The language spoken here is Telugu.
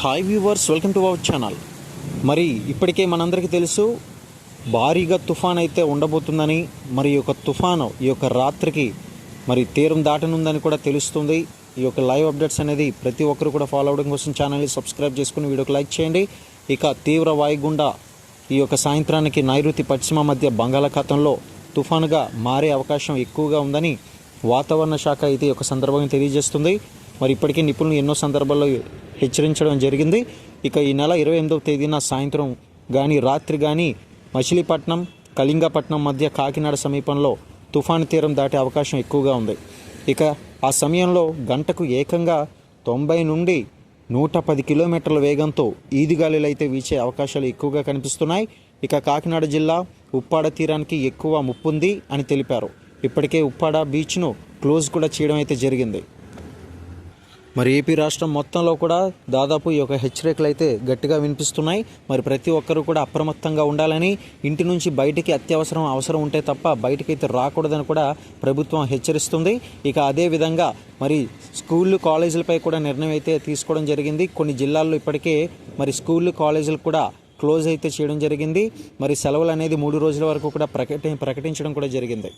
Hi viewers welcome to our channel మరి ఇప్పటికే మనందరికీ తెలుసు భారీగా తుఫాన్ అయితే ఉండబోతుందని మరి ఈ యొక్క తుఫాను ఈ యొక్క రాత్రికి మరి తీరం దాటనుందని కూడా తెలుస్తుంది. ఈ యొక్క లైవ్ అప్డేట్స్ అనేది ప్రతి ఒక్కరు కూడా ఫాలో అవడం కోసం ఛానల్ని సబ్స్క్రైబ్ చేసుకుని వీడియోకి లైక్ చేయండి. ఇక తీవ్ర వాయుగుండా ఈ యొక్క సాయంత్రానికి నైరుతి పశ్చిమ మధ్య బంగాళాఖాతంలో తుఫానుగా మారే అవకాశం ఎక్కువగా ఉందని వాతావరణ శాఖ అయితే ఈ యొక్క సందర్భంగా తెలియజేస్తుంది. మరి ఇప్పటికే నిపుణులు ఎన్నో సందర్భాల్లో హెచ్చరించడం జరిగింది. ఇక ఈ నెల ఇరవై ఎనిమిదవ తేదీన సాయంత్రం కానీ రాత్రి కానీ మచిలీపట్నం కళింగపట్నం మధ్య కాకినాడ సమీపంలో తుఫాను తీరం దాటే అవకాశం ఎక్కువగా ఉంది. ఇక ఆ సమయంలో గంటకు ఏకంగా తొంభై నుండి నూట పది కిలోమీటర్ల వేగంతో ఈదిగాలులు అయితే వీచే అవకాశాలు ఎక్కువగా కనిపిస్తున్నాయి. ఇక కాకినాడ జిల్లా ఉప్పాడ తీరానికి ఎక్కువ ముప్పుంది అని తెలిపారు. ఇప్పటికే ఉప్పాడ బీచ్ను క్లోజ్ కూడా చేయడం అయితే జరిగింది. మరి ఏపీ రాష్ట్రం మొత్తంలో కూడా దాదాపు ఈ యొక్క హెచ్చరికలు అయితే గట్టిగా వినిపిస్తున్నాయి. మరి ప్రతి ఒక్కరూ కూడా అప్రమత్తంగా ఉండాలని ఇంటి నుంచి బయటికి అత్యవసరం అవసరం ఉంటే తప్ప బయటికి అయితే రాకూడదని కూడా ప్రభుత్వం హెచ్చరిస్తుంది. ఇక అదే విధంగా మరి స్కూళ్ళు కాలేజీలపై కూడా నిర్ణయం అయితే తీసుకోవడం జరిగింది. కొన్ని జిల్లాల్లో ఇప్పటికే మరి స్కూళ్ళు కాలేజీలు కూడా క్లోజ్ అయితే చేయడం జరిగింది. మరి సెలవులు అనేది మూడు రోజుల వరకు కూడా ప్రకటి ప్రకటించడం కూడా జరిగింది.